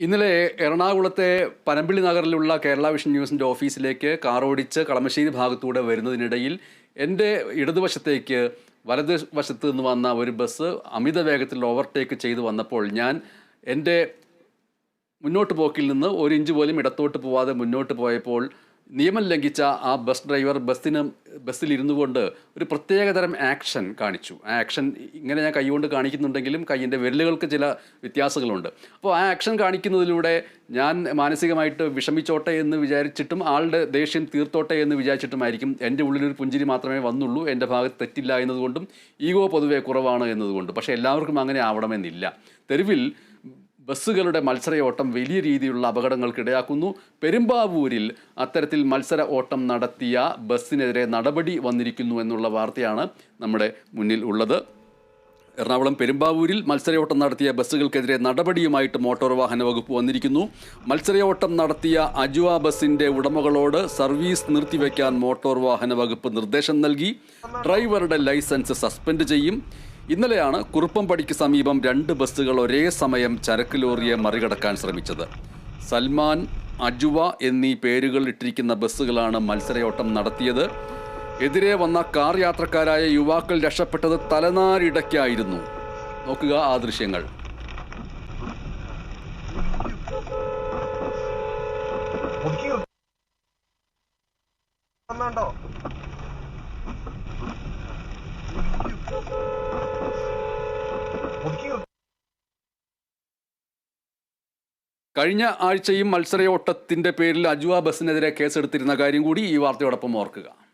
ഇന്നലെ എറണാകുളത്തെ പനമ്പിള്ളി നഗറിലുള്ള കേരള വിഷൻ ന്യൂസിന്റെ ഓഫീസിലേക്ക് കാറോടിച്ച് കളമശ്ശേരി ഭാഗത്തൂടെ വരുന്നതിനിടയിൽ എന്റെ ഇടതുവശത്തേക്ക് വലത് വശത്ത് നിന്ന് വന്ന ഒരു ബസ് അമിത വേഗത്തിൽ ഓവർടേക്ക് ചെയ്തു വന്നപ്പോൾ ഞാൻ എന്റെ മുന്നോട്ട് പോക്കിൽ നിന്ന് ഒരു ഇഞ്ച് പോലും ഇടത്തോട്ട് പോവാതെ മുന്നോട്ട് പോയപ്പോൾ നിയമം ലംഘിച്ച ആ ബസ് ഡ്രൈവർ ബസ്സിന് ബസ്സിൽ ഇരുന്നു കൊണ്ട് ഒരു പ്രത്യേകതരം ആക്ഷൻ കാണിച്ചു. ആ ആക്ഷൻ ഇങ്ങനെ ഞാൻ കൈകൊണ്ട് കാണിക്കുന്നുണ്ടെങ്കിലും കൈയിന്റെ വിരലുകൾക്ക് ചില വ്യത്യാസങ്ങളുണ്ട്. അപ്പോൾ ആ ആക്ഷൻ കാണിക്കുന്നതിലൂടെ ഞാൻ മാനസികമായിട്ട് വിഷമിച്ചോട്ടെ എന്ന് വിചാരിച്ചിട്ടും ആളുടെ ദേഷ്യം തീർത്തോട്ടെ എന്ന് വിചാരിച്ചിട്ടുമായിരിക്കും എന്റെ ഉള്ളിലൊരു പുഞ്ചിരി മാത്രമേ വന്നുള്ളൂ. എന്റെ ഭാഗത്ത് തെറ്റില്ല എന്നതുകൊണ്ടും ഈഗോ പൊതുവെ കുറവാണ് എന്നതുകൊണ്ടും. പക്ഷേ എല്ലാവർക്കും അങ്ങനെ ആവണമെന്നില്ല. തെരുവിൽ ബസ്സുകളുടെ മത്സര ഓട്ടം വലിയ രീതിയിലുള്ള അപകടങ്ങൾക്ക് ഇടയാക്കുന്നു. പെരുമ്പാവൂരിൽ അത്തരത്തിൽ മത്സര ഓട്ടം നടത്തിയ ബസ്സിനെതിരെ നടപടി വന്നിരിക്കുന്നു എന്നുള്ള വാർത്തയാണ് നമ്മുടെ മുന്നിൽ ഉള്ളത്. എറണാകുളം പെരുമ്പാവൂരിൽ മത്സരയോട്ടം നടത്തിയ ബസ്സുകൾക്കെതിരെ നടപടിയുമായിട്ട് മോട്ടോർ വാഹന വകുപ്പ് വന്നിരിക്കുന്നു. മത്സരയോട്ടം നടത്തിയ അജുവ ബസ്സിന്റെ ഉടമകളോട് സർവീസ് നിർത്തിവെക്കാൻ മോട്ടോർ വാഹന വകുപ്പ് നിർദ്ദേശം നൽകി. ഡ്രൈവറുടെ ലൈസൻസ് സസ്പെൻഡ് ചെയ്യും. ഇന്നലെയാണ് കുറുപ്പംപടിക്ക് സമീപം രണ്ട് ബസ്സുകൾ ഒരേ സമയം ചരക്ക് ലോറിയെ മറികടക്കാൻ ശ്രമിച്ചത്. സൽമാൻ അജുവ എന്നീ പേരുകൾ ഇട്ടിരിക്കുന്ന ബസ്സുകളാണ് മത്സരയോട്ടം നടത്തിയത്. എതിരെ വന്ന കാർ യാത്രക്കാരായ യുവാക്കൾ രക്ഷപ്പെട്ടത് തലനാരിടയ്ക്കായിരുന്നു. നോക്കുക ആ ദൃശ്യങ്ങൾ. കഴിഞ്ഞ ആഴ്ചയും മത്സരയോട്ടത്തിന്റെ പേരിൽ അജുവ ബസിനെതിരെ കേസെടുത്തിരുന്ന കാര്യം കൂടി ഈ വാർത്തയോടൊപ്പം ഓർക്കുക.